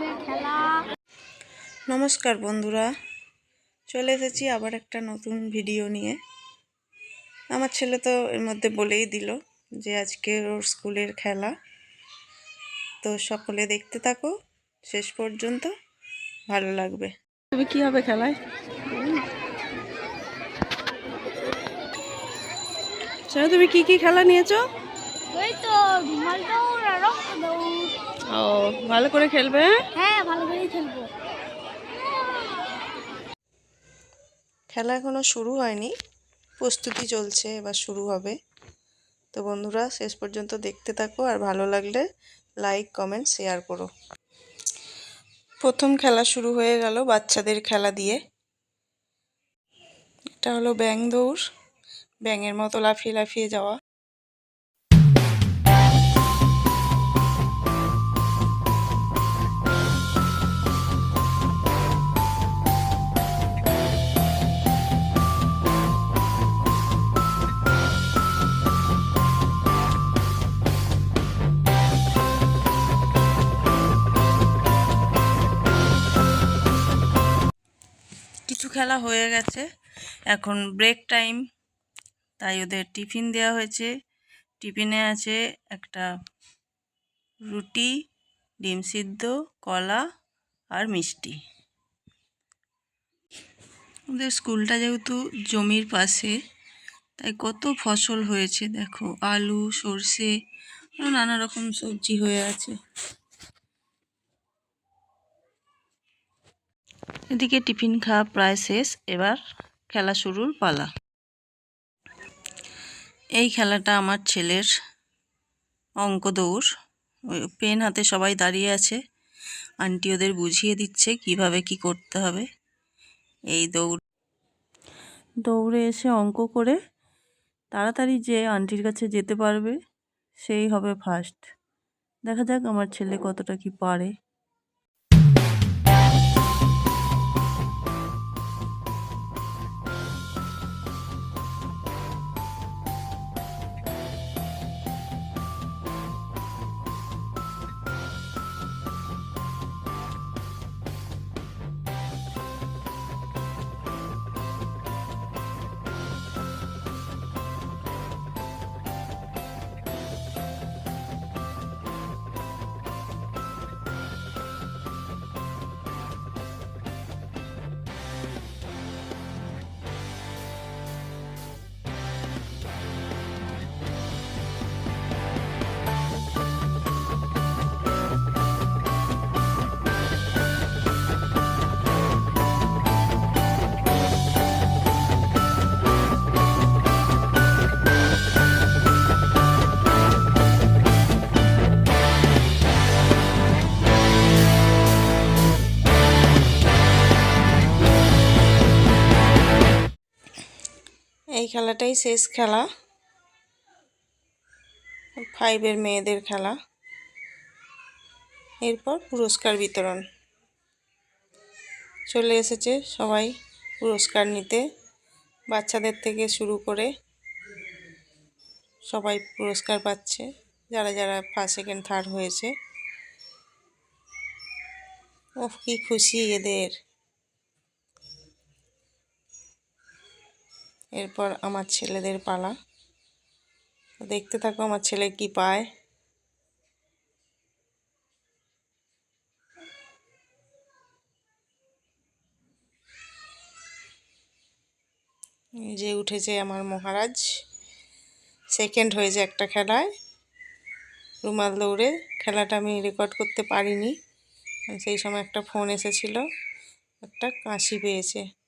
স্কুলের খেলা। নমস্কার বন্ধুরা চলে এসেছি আবার একটা নতুন ভিডিও নিয়ে। আমার ছেলে তো এর মধ্যে বলেই দিল যে আজকে ওর স্কুলের খেলা। তো সকলে দেখতে থাকো শেষ পর্যন্ত ভালো লাগবে। তুমি কি হবে খেলায়? তুমি কি কি খেলা নিয়েছো? ওই তো রুমাল দৌড় আর রক্ত দৌড় ও ভালো করে খেলবে? হ্যাঁ? হ্যাঁ ভালো করেই খেলব। খেলা এখনও শুরু হয়নি। প্রস্তুতি চলছে এবার শুরু হবে। তো বন্ধুরা শেষ পর্যন্ত দেখতে থাকো আর ভালো লাগলে লাইক কমেন্ট শেয়ার করো। প্রথম খেলা শুরু হয়ে গেল বাচ্চাদের খেলা দিয়ে। এটা হলো ব্যাং দৌড়। ব্যাঙের মতো লাফিয়ে লাফিয়ে যাওয়া। খেলা হয়ে গেছে। এখন ব্রেক টাইম তাই ওদের টিফিন দেওয়া হয়েছে। টিফিনে আছে একটা রুটি, ডিম সিদ্ধ, কলা আর মিষ্টি। ওদের স্কুলটা যেহেতু জমির পাশে, তাই কত ফসল হয়েছে দেখো। আলু, সর্ষে নানা রকম সবজি হয়ে আছে। এদিকে টিফিন খাওয়া প্রায় শেষ, এবার খেলা শুরুর পালা। এই খেলাটা আমার ছেলের অঙ্ক দৌড়। ওই পেন হাতে সবাই দাঁড়িয়ে আছে। আন্টি ওদের বুঝিয়ে দিচ্ছে কীভাবে কি করতে হবে। এই দৌড়। দৌড়ে এসে অঙ্ক করে তাড়াতাড়ি যে আন্টির কাছে যেতে পারবে, সেই হবে ফার্স্ট। দেখা যাক আমার ছেলে কতটা কি পারে। এই খেলাটাই শেষ খেলা। ফাইভের মেয়েদের খেলা। এরপর পুরস্কার বিতরণ। চলে এসেছে সবাই পুরস্কার নিতে। বাচ্চাদের থেকে শুরু করে সবাই পুরস্কার পাচ্ছে, যারা যারা ফার্স্ট সেকেন্ড থার্ড হয়েছে। ও কি খুশি এদের। এরপর আমার ছেলেদের পালা। দেখতে থাকো আমার ছেলে কি পায়। যে উঠেছে আমার মহারাজ। সেকেন্ড হয়েছে একটা খেলায়। রুমাল দৌড়ে। খেলাটা আমি রেকর্ড করতে পারিনি। সেই সময় একটা ফোন এসেছিল। একটা কাশি পেয়েছে।